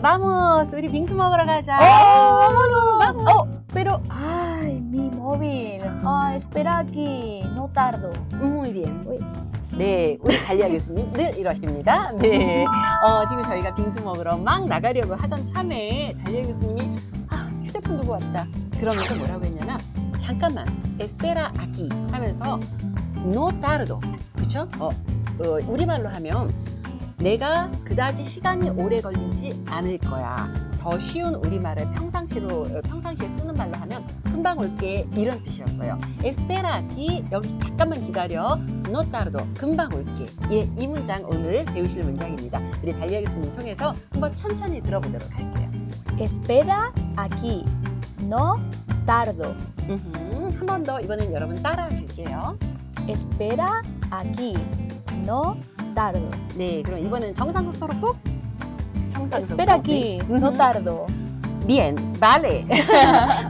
Vamos, 우리 빙수 먹으러 가자. ¡Oh, vámonos! Vamos. Oh, pero, ay, mi móvil. Ay, espera aquí, no tardo. Muy bien. Uy. 네, 우리 달리아 교수님 늘 이러십니다. 네, 어, 지금 저희가 빙수 먹으러 막 나가려고 하던 참에 달리아 교수님이 아, 휴대폰 두고 왔다. 그러면서 뭐라고 했냐면 잠깐만, 에스페라 아기 하면서 no tardo, 그쵸? 어, 어, 우리말로 하면 내가 그다지 시간이 오래 걸리지 않을 거야. 더 쉬운 우리말을 평상시로 어, 평상시에 쓰는 말로 하면 금방 올게 이런 뜻이었어요. 에스페라 기 여기 잠깐만 기다려. no tardo 금방 올게. 예, 이 문장 오늘 배우실 문장입니다. 우리 달리아 교수님 통해서 한번 천천히 들어보도록 할게요. Espera aquí, no tardo. 한 번 더 이번엔 여러분 따라 하실게요. Espera aquí, no tardo. 네, 그럼 이번엔 정상 속도로 꾹. 정상 Espera 속도. aquí, 네. no tardo. bien, vale.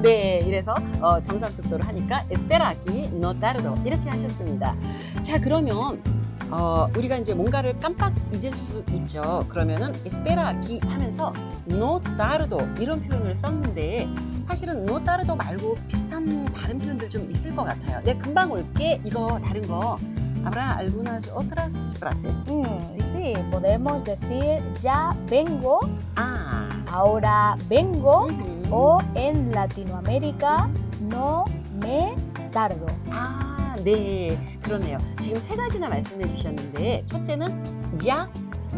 네, 이래서 어, 정상 속도로 하니까 espera aquí, no tardo 이렇게 하셨습니다. 자, 그러면 어, 우리가 이제 뭔가를 깜빡 잊을 수 있죠. 그러면은 espera aquí 하면서 no tardo 이런 표현을 썼는데 사실은 no tardo 말고 비슷한 다른 표현들 좀 있을 것 같아요. 네, 금방 올게. 이거 다른 거. Habrá algunas otras frases. Mm, sí, podemos decir ya vengo, 아. ahora vengo 음흠. o en Latinoamérica no me tardo. 아, 네. 그러네요. 지금 세 가지나 말씀해 주셨는데, 첫째는 야,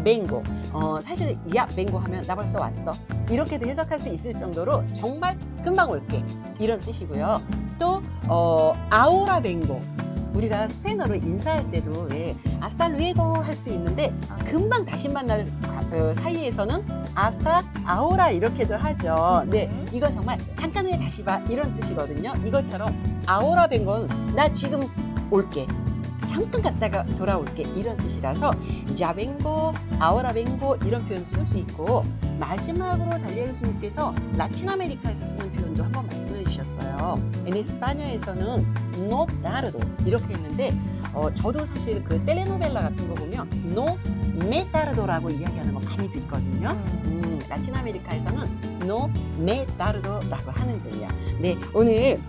맹고. 어, 사실 야, 맹고 하면 나 벌써 왔어. 이렇게도 해석할 수 있을 정도로 정말 금방 올게. 이런 뜻이고요. 또, 어, 아오라 맹고. 우리가 스페인어로 인사할 때도 왜 아스타 루에고 할 수도 있는데 금방 다시 만날 어, 사이에서는 아스타 아오라 이렇게도 하죠. 네, 이거 정말 잠깐 후에 다시 봐 이런 뜻이거든요. 이것처럼 아오라 뱅건 나 지금 올게. 잠깐 갔다가 돌아올게 이런 뜻이라서 자뱅고 아오라 뱅고 이런 표현 쓸 수 있고 마지막으로 달리아 교수님께서 라틴 아메리카에서 쓰는 표현도 한번 말씀해 주 셨어요. 에네스파냐에서는 no tardo 이렇게 했는데 어, 저도 사실 그 텔레노벨라 같은 거 보면 no me tardo라고 이야기하는 거 많이 듣거든요. 음, 라틴 아메리카에서는 no me tardo라고 하는군요. 네, 오늘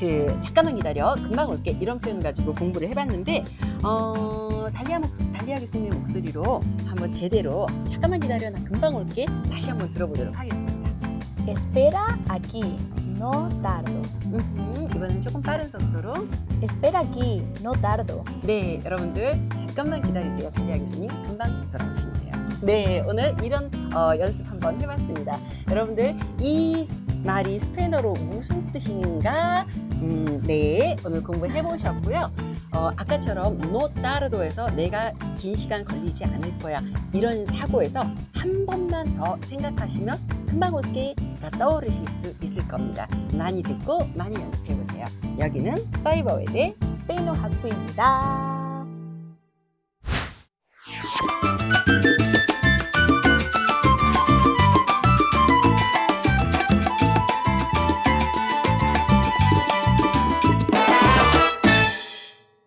그 잠깐만 기다려 금방 올게 이런 표현 가지고 공부를 해봤는데 어, 달리아 목 달리아 교수님 목소리로 한번 제대로 잠깐만 기다려 나 금방 올게 다시 한번 들어보도록 하겠습니다. Espera aquí, no tardo. 음흠, 이번엔 조금 빠른 속도로 Espera aquí, no tardo. 네 여러분들 잠깐만 기다리세요 달리아 교수님 금방 돌아오신대요. 네 오늘 이런 어, 연습 한번 해봤습니다. 여러분들 이 말이 스페인어로 무슨 뜻인가? 음, 네 오늘 공부해 보셨고요. 어, 아까처럼 no tardo에서 내가 긴 시간 걸리지 않을 거야 이런 사고에서 한 번만 더 생각하시면 금방 올게가 떠오르실 수 있을 겁니다. 많이 듣고 많이 연습해 보세요. 여기는 사이버웨드의 스페인어 학부입니다.